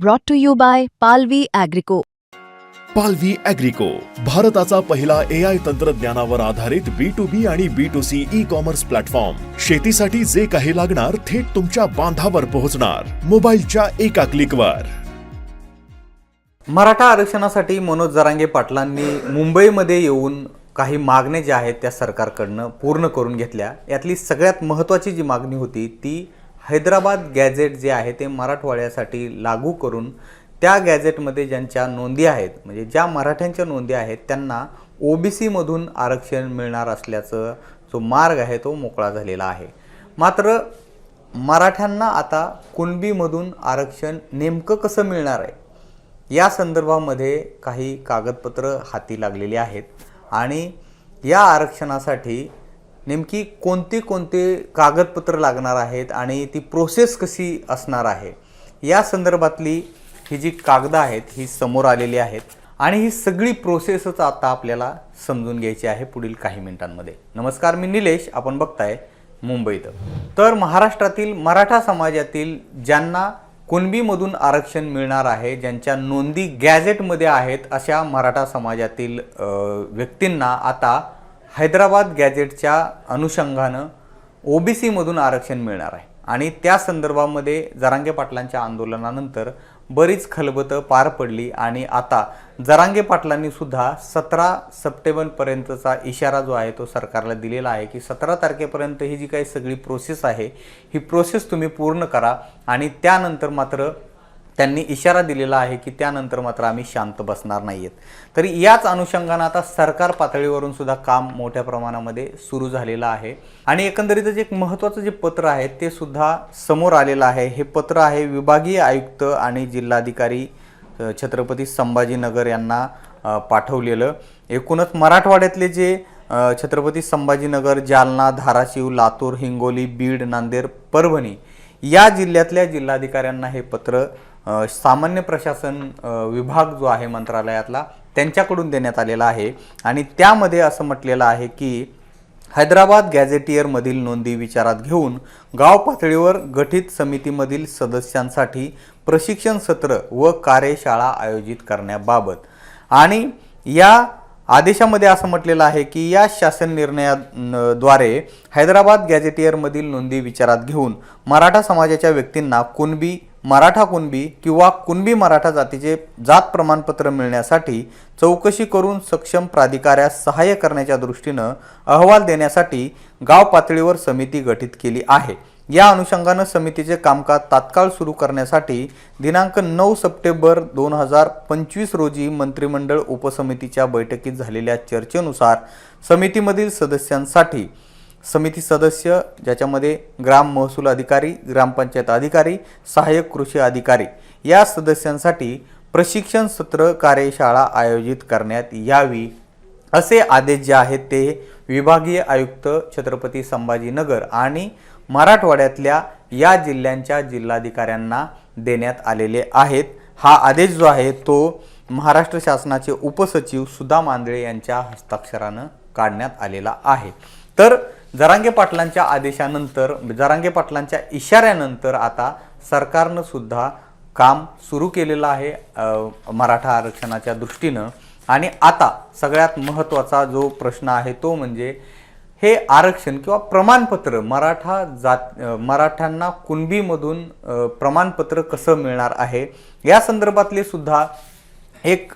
brought to you by Palvi Agrico. पालवी अॅग्रिको भारताचा पहिला ए आय तंत्रज्ञानावर आधारित बी टू बी आणि B to C e commerce platform शेतीसाठी जे काही लागणार थेट तुमच्या बांधावर पोहोचणार. मोबाईलच्या एका क्लिकवर मराठा आरक्षणासाठी मनोज जरांगे पाटलांनी मुंबईमध्ये येऊन काही मागण्या ज्या आहेत त्या सरकारकडनं पूर्ण करून घेतल्या. यातली सगळ्यात महत्त्वाची जी मागणी होती ती हैदराबाद गॅझेट जे आहे ते मराठवाड्यासाठी लागू करून त्या गॅझेटमध्ये ज्यांच्या नोंदी आहेत म्हणजे ज्या मराठ्यांच्या नोंदी आहेत त्यांना ओ बी सीमधून आरक्षण मिळणार असल्याचं जो मार्ग आहे तो मोकळा झालेला आहे. मात्र मराठ्यांना आता कुणबीमधून आरक्षण नेमकं कसं मिळणार आहे? या संदर्भामध्ये काही कागदपत्र हाती लागलेली आहेत आणि या आरक्षणासाठी नेमकी कोणते कोणते कागदपत्र लागणार आहेत आणि ती प्रोसेस कशी असणार आहे? या संदर्भातली ही जी कागदं आहेत ही समोर आलेली आहेत आणि ही सगळी प्रोसेसच आता आपल्याला समजून घ्यायची आहे पुढील काही मिनिटांमध्ये. नमस्कार मी निलेश. आपण बघताय मुंबईत तर महाराष्ट्रातील मराठा समाजातील ज्यांना कुणबीमधून आरक्षण मिळणार आहे ज्यांच्या नोंदी गॅझेटमध्ये आहेत अशा मराठा समाजातील व्यक्तींना आता हैदराबाद गॅजेटच्या अनुषंगानं ओ बी सीमधून आरक्षण मिळणार आहे. आणि त्या संदर्भामध्ये जरांगे पाटलांच्या आंदोलनानंतर बरीच खलबतं पार पडली आणि आता जरांगे पाटलांनी सुद्धा सतरा सप्टेंबरपर्यंतचा इशारा जो आहे तो सरकारला दिलेला आहे की सतरा तारखेपर्यंत ही जी काही सगळी प्रोसेस आहे ही प्रोसेस तुम्ही पूर्ण करा आणि त्यानंतर मात्र त्यांनी इशारा दिलेला आहे की त्यानंतर मात्र आम्ही शांत बसणार नाही आहेत तरी याच अनुषंगानं आता सरकार पातळीवरून सुद्धा काम मोठ्या प्रमाणामध्ये सुरू झालेलं आहे. आणि एकंदरीतच एक महत्त्वाचं जे पत्र आहे ते सुद्धा समोर आलेलं आहे. हे पत्र आहे विभागीय आयुक्त आणि जिल्हाधिकारी छत्रपती संभाजीनगर यांना पाठवलेलं. एकूणच मराठवाड्यातले जे छत्रपती संभाजीनगर जालना धाराशिव लातूर हिंगोली बीड नांदेड परभणी या जिल्ह्यातल्या जिल्हाधिकाऱ्यांना हे पत्र सामान्य प्रशासन विभाग जो आहे मंत्रालयातला त्यांच्याकडून देण्यात आलेला आहे. आणि त्यामध्ये असं म्हटलेलं आहे की हैदराबाद गॅझेटियरमधील नोंदी विचारात घेऊन गाव पातळीवर गठीत समितीमधील सदस्यांसाठी प्रशिक्षण सत्र व कार्यशाळा आयोजित करण्याबाबत. आणि या आदेशामध्ये असं म्हटलेलं आहे की या शासन निर्णयाद्वारे हैदराबाद गॅझेटियरमधील नोंदी विचारात घेऊन मराठा समाजाच्या व्यक्तींना कुणबी मराठा कुणबी किंवा कुणबी मराठा जातीचे जात प्रमाणपत्र मिळण्यासाठी चौकशी करून सक्षम प्राधिकाऱ्यास सहाय्य करण्याच्या दृष्टीनं अहवाल देण्यासाठी गाव पातळीवर समिती गठीत केली आहे. या अनुषंगानं समितीचे कामकाज तात्काळ सुरू करण्यासाठी दिनांक नऊ सप्टेंबर दोन हजार पंचवीस रोजी मंत्रिमंडळ उपसमितीच्या बैठकीत झालेल्या चर्चेनुसार समितीमधील सदस्यांसाठी समिती सदस्य ज्याच्यामध्ये ग्राम महसूल अधिकारी ग्रामपंचायत अधिकारी सहाय्यक कृषी अधिकारी या सदस्यांसाठी प्रशिक्षण सत्र कार्यशाळा आयोजित करण्यात यावी असे आदेश जे आहेत ते विभागीय आयुक्त छत्रपती संभाजीनगर आणि मराठवाड्यातल्या या जिल्ह्यांच्या जिल्हाधिकाऱ्यांना देण्यात आलेले आहेत. हा आदेश जो आहे तो महाराष्ट्र शासनाचे उपसचिव सुधा मांदळे यांच्या हस्ताक्षरानं काढण्यात आलेला आहे. तर जरांगे पाटलांच्या आदेशानंतर जरांगे पाटलांच्या इशाऱ्यानंतर आता सरकारनं सुद्धा काम सुरू केलेलं आहे मराठा आरक्षणाच्या दृष्टीनं. आणि आता सगळ्यात महत्त्वाचा जो प्रश्न आहे तो म्हणजे हे आरक्षण किंवा प्रमाणपत्र मराठा जात मराठ्यांना कुणबीमधून प्रमाणपत्र कसं मिळणार आहे? या संदर्भातले सुद्धा एक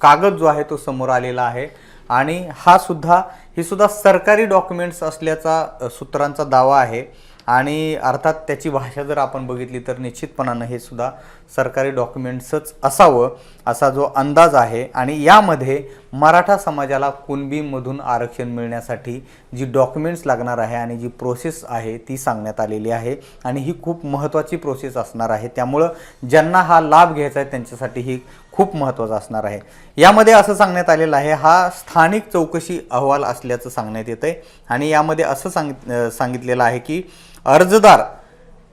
कागद जो आहे तो समोर आलेला आहे. आणि हा सुद्धा ही सुद्धा सरकारी डॉक्युमेंट्स असल्याचा सूत्रांचा दावा आहे. आणि अर्थात त्याची भाषा जर आपण बघितली तर निश्चितपणानं हे सुद्धा सरकारी डॉक्युमेंट्सच असावं असा जो अंदाज आहे. आणि यामध्ये मराठा समाजाला कुणबीमधून आरक्षण मिळण्यासाठी जी डॉक्युमेंट्स लागणार आहे आणि जी प्रोसेस आहे ती सांगण्यात आलेली आहे. आणि ही खूप महत्त्वाची प्रोसेस असणार आहे. त्यामुळं ज्यांना हा लाभ घ्यायचा आहे त्यांच्यासाठी ही खूप महत्त्वाचा असणार आहे. यामध्ये असं सांगण्यात आलेलं आहे हा स्थानिक चौकशी अहवाल असल्याचं सांगण्यात येतं आहे आणि यामध्ये असं सांगित सांगितलेलं आहे की अर्जदार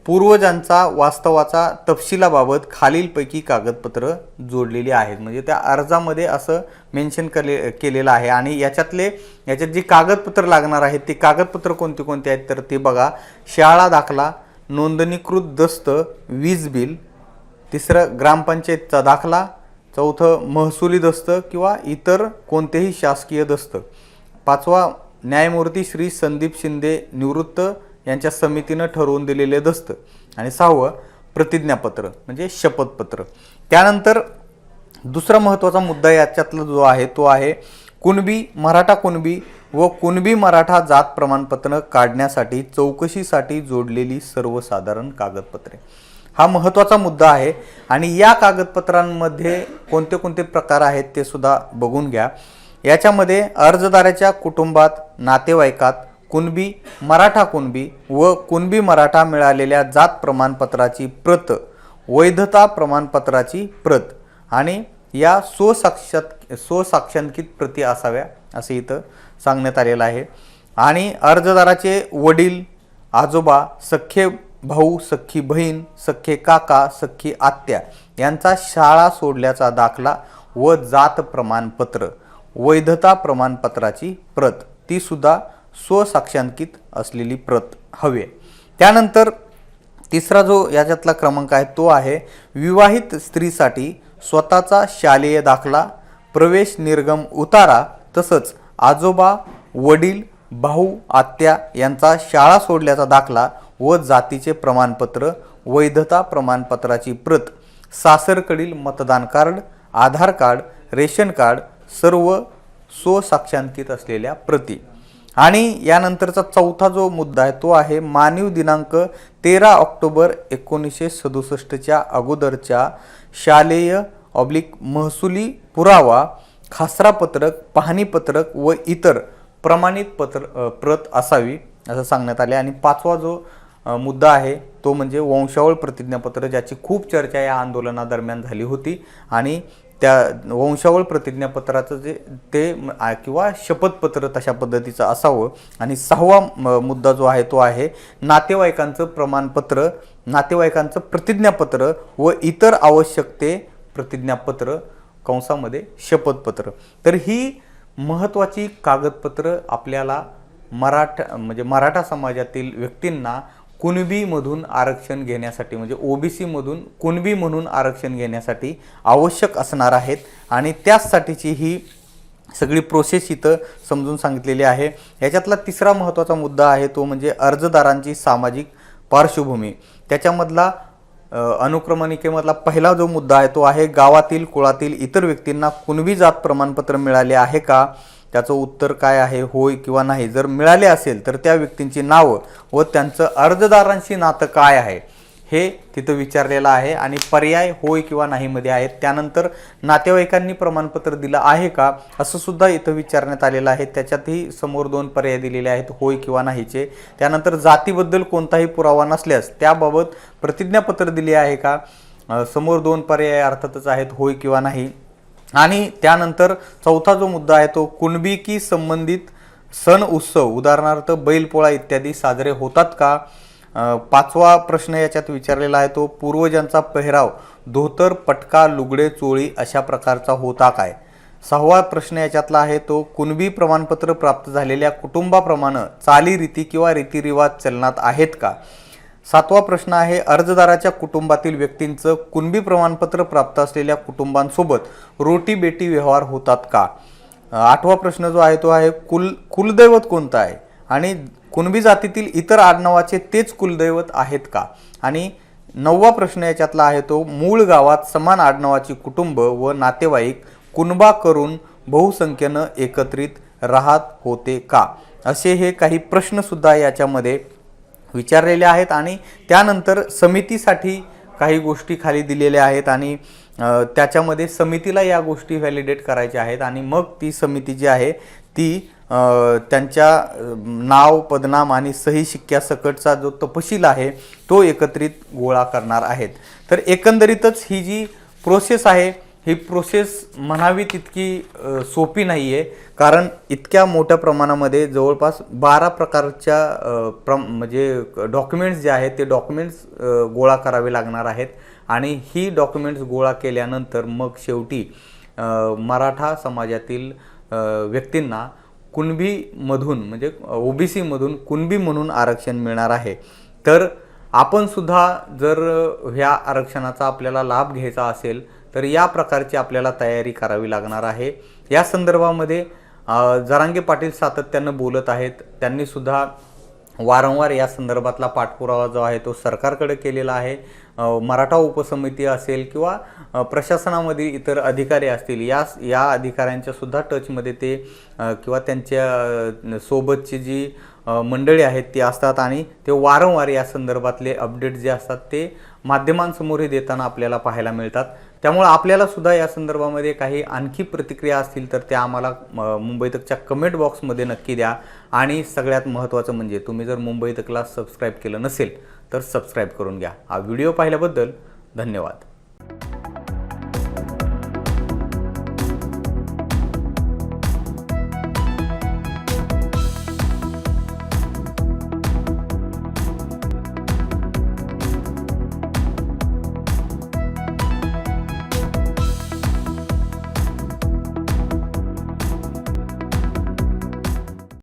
पूर्वजांचा वास्तवाचा तपशिलाबाबत खालीलपैकी कागदपत्र जोडलेली आहेत. म्हणजे त्या अर्जामध्ये असं मेन्शन केले केलेलं आहे. आणि याच्यातले याच्यात जी कागदपत्र लागणार आहेत ते कागदपत्र कोणते कोणते आहेत? तर ते बघा. शाळा दाखला नोंदणीकृत दस्त वीज बिल तिसरं ग्रामपंचायतचा दाखला चौथं महसुली दस्त किंवा इतर कोणतेही शासकीय दस्त. पाचवा न्यायमूर्ती श्री संदीप शिंदे निवृत्त यांच्या समितीनं ठरवून दिलेले दस्त आणि सहावं प्रतिज्ञापत्र म्हणजे शपथपत्र. त्यानंतर दुसरा महत्त्वाचा मुद्दा याच्यातला जो आहे तो आहे कुणबी मराठा कुणबी व कुणबी मराठा जात प्रमाणपत्र काढण्यासाठी चौकशीसाठी जोडलेली सर्वसाधारण कागदपत्रे. हा महत्त्वाचा मुद्दा आहे आणि या कागदपत्रांमध्ये कोणते कोणते प्रकार आहेत ते सुद्धा बघून घ्या. याच्यामध्ये अर्जदाराच्या कुटुंबात नातेवाईकात कुणबी मराठा कुणबी व कुणबी मराठा मिळालेल्या जात प्रमाणपत्राची प्रत वैधता प्रमाणपत्राची प्रत आणि या स्वसाक्षात स्वसाक्षांकित प्रती असाव्या असे इथं सांगण्यात आलेलं आहे. आणि अर्जदाराचे वडील आजोबा सख्खे भाऊ सख्खी बहीण सख्खे काका सख्खी आत्या यांचा शाळा सोडल्याचा दाखला व जात प्रमाणपत्र वैधता प्रमाणपत्राची प्रत ती सुद्धा स्वसाक्षांकित असलेली प्रत हवी आहे. त्यानंतर तिसरा जो याच्यातला क्रमांक आहे तो आहे विवाहित स्त्रीसाठी स्वतःचा शालेय दाखला प्रवेश निर्गम उतारा तसंच आजोबा वडील भाऊ आत्या यांचा शाळा सोडल्याचा दाखला व जातीचे प्रमाणपत्र वैधता प्रमाणपत्राची प्रत सासरकडील मतदान card Aadhaar card ration card सर्व स्वसाक्षांकित असलेल्या प्रती आणि यानंतरचा चौथा जो मुद्दा आहे तो आहे मानव दिनांक तेरा ऑक्टोबर एकोणीसशे सदुसष्टच्या अगोदरच्या शालेय ऑब्लिक महसुली पुरावा खासरा पत्रक पाहणी पत्रक व इतर प्रमाणित पत्र प्रत असावी असं सांगण्यात आले. आणि पाचवा जो मुद्दा आहे तो म्हणजे वंशावळ प्रतिज्ञापत्र ज्याची खूप चर्चा या आंदोलनादरम्यान झाली होती. आणि त्या वंशावळ प्रतिज्ञापत्राचं जे ते किंवा शपथपत्र तशा पद्धतीचं असावं. आणि सहावा म- मुद्दा जो आहे तो आहे नातेवाईकांचं प्रमाणपत्र नातेवाईकांचं प्रतिज्ञापत्र व इतर आवश्यक ते प्रतिज्ञापत्र कंसामध्ये शपथपत्र. तर ही महत्त्वाची कागदपत्र आपल्याला मराठा म्हणजे मराठा समाजातील व्यक्तींना कुणबीमधून आरक्षण घेण्यासाठी म्हणजे ओबीसीमधून कुणबी म्हणून आरक्षण घेण्यासाठी आवश्यक असणार आहेत. आणि त्याचसाठीची ही सगळी प्रोसेस इथं समजून सांगितलेली आहे. याच्यातला तिसरा महत्त्वाचा मुद्दा आहे तो म्हणजे अर्जदारांची सामाजिक पार्श्वभूमी. त्याच्यामधला अनुक्रमणिकेमधला पहिला जो मुद्दा आहे तो आहे गावातील कुळातील इतर व्यक्तींना कुणबी जात प्रमाणपत्र मिळाले आहे का? त्याचं उत्तर काय आहे होय किंवा नाही जर मिळाले असेल तर त्या व्यक्तींची नावं व त्यांचं अर्जदारांशी नातं काय आहे हे तिथं विचारलेलं आहे आणि पर्याय होय किंवा नाहीमध्ये आहेत. त्यानंतर नातेवाईकांनी प्रमाणपत्र दिलं आहे का असं सुद्धा इथं विचारण्यात आलेलं आहे. त्याच्यातही समोर दोन पर्याय दिलेले आहेत होय किंवा नाहीचे. त्यानंतर जातीबद्दल कोणताही पुरावा नसल्यास त्याबाबत प्रतिज्ञापत्र दिले आहे का समोर दोन पर्याय अर्थातच आहेत होय किंवा नाही. आणि त्यानंतर चौथा जो मुद्दा आहे तो कुणबी की संबंधित सण उत्सव उदाहरणार्थ बैलपोळा इत्यादी साजरे होतात का? पाचवा प्रश्न याच्यात विचारलेला आहे तो पूर्वजांचा पेहराव धोतर पटका लुगडे चोळी अशा प्रकारचा होता काय? सहावा प्रश्न याच्यातला आहे तो कुणबी प्रमाणपत्र प्राप्त झालेल्या कुटुंबाप्रमाणे चालीरीती किंवा रीतिरिवाज चलनात आहेत का? सातवा प्रश्न आहे अर्जदाराच्या कुटुंबातील व्यक्तींचं कुणबी प्रमाणपत्र प्राप्त असलेल्या कुटुंबांसोबत रोटी बेटी व्यवहार होतात का? आठवा प्रश्न जो आहे तो आहे कुल कुलदैवत कोणतं आहे? आणि कुणबी जातीतील इतर आडनावाचे तेच कुलदैवत आहेत का? आणि नववा प्रश्न याच्यातला आहे तो मूळ गावात समान आडनावाची कुटुंब व नातेवाईक कुणबा करून बहुसंख्येनं एकत्रित राहत होते का? असे हे काही प्रश्नसुद्धा याच्यामध्ये विचारलेले आहेत आणि त्यानंतर समितीसाठी काही गोष्टी खाली दिलेल्या आहेत आणि त्याच्यामध्ये समितीला या गोष्टी व्हॅलिडेट करायच्या आहेत आणि मग ती समिती जी आहे ती त्यांच्या नाव पदनाम आणि सही शिक्क्यासकटचा जो तपशील आहे तो एकत्रित गोळा करणार आहेत. तर एकंदरीतच ही जी प्रोसेस आहे ही प्रोसेस म्हणावी तितकी सोपी नाही आहे कारण इतक्या मोठ्या प्रमाणामध्ये जवळपास बारा प्रकारच्या प्र म्हणजे डॉक्युमेंट्स जे आहेत ते डॉक्युमेंट्स गोळा करावे लागणार आहेत. आणि ही डॉक्युमेंट्स गोळा केल्यानंतर मग शेवटी मराठा समाजातील व्यक्तींना कुणबीमधून म्हणजे ओ बी सीमधून कुणबी म्हणून आरक्षण मिळणार आहे. तर आपणसुद्धा जर ह्या आरक्षणाचा आपल्याला लाभ घ्यायचा असेल तर या प्रकारची आपल्याला तयारी करावी लागणार आहे. या संदर्भामध्ये जरांगे पाटील सातत्यानं बोलत आहेत. त्यांनीसुद्धा वारंवार या संदर्भातला पाठपुरावा जो आहे तो सरकारकडे केलेला आहे. मराठा उपसमिती असेल किंवा प्रशासनामध्ये इतर अधिकारी असतील या या अधिकाऱ्यांच्यासुद्धा टचमध्ये ते किंवा त्यांच्या सोबतची जी मंडळी आहेत ती असतात आणि ते वारंवार या संदर्भातले अपडेट जे असतात ते माध्यमांसमोरही देताना आपल्याला पाहायला मिळतात. त्यामुळे आपल्याला सुद्धा या संदर्भामध्ये काही आणखी प्रतिक्रिया असतील तर त्या आम्हाला मुंबई तकच्या कमेंट बॉक्समध्ये नक्की द्या. आणि सगळ्यात महत्त्वाचं म्हणजे तुम्ही जर मुंबई तकला सबस्क्राईब केलं नसेल तर सबस्क्राईब करून घ्या. हा व्हिडिओ पाहिल्याबद्दल धन्यवाद.